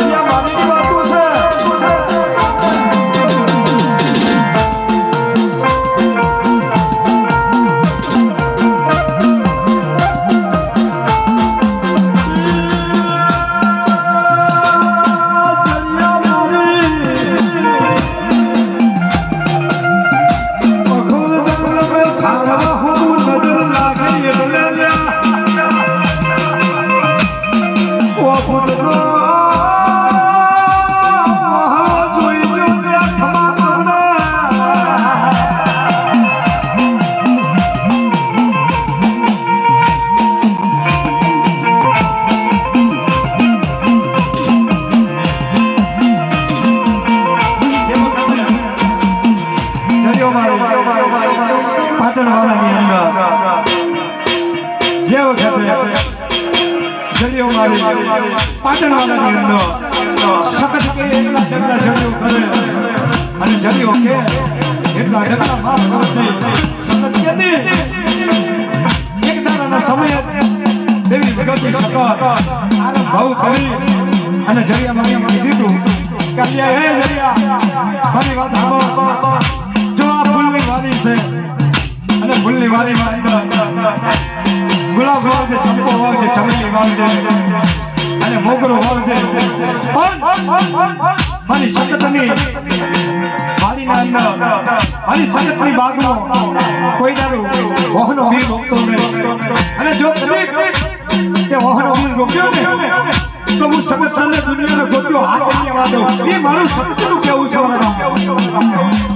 야 જે વખતે જડીઓ મારી, પાટણવાળાની અંદર સખત કે એટલા ડગલા કરે અને જડિયો કે એટલા ડગલા માફ કરતી સખત કેતી એક દાડાના સમયે દેવી ભગવતી સખત આરંભ ભાવ કરી અને જડિયા મારી દીધું કે અલ્યા હે જડિયા મારી વાત સાંભળો. જો આ ભૂલની વાડી છે અને ભૂલની વાડીમાં અંદર ગુલાબ વાવજે ચંપો વાવજે ચમેલી વાવજે અને મોગરો વાવજે પણ મારી વાડીના અંદર, મારી સખતની બાગમાં કોઈ દારૂ વહનો વીર રોકતો નહીં. અને જો તે વહનો વીર રોક્યો ને તો હું તને દુનિયાનો ગોત્યો હાથ વાદો એ મારું સખતનું કેવું છે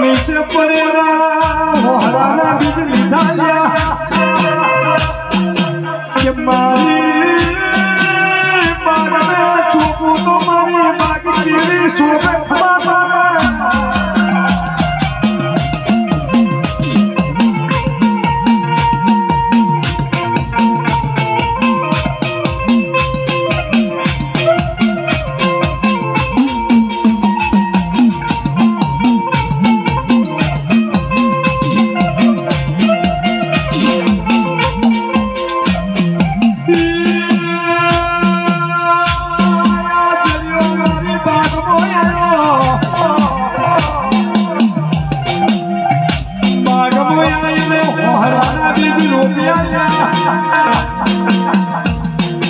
નીચે પડેલા મોહરાના બીજ લીધા લ્યા. કે મારી બારણે ચોપું તો મારી બાકી કેવી શોભે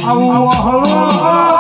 આવું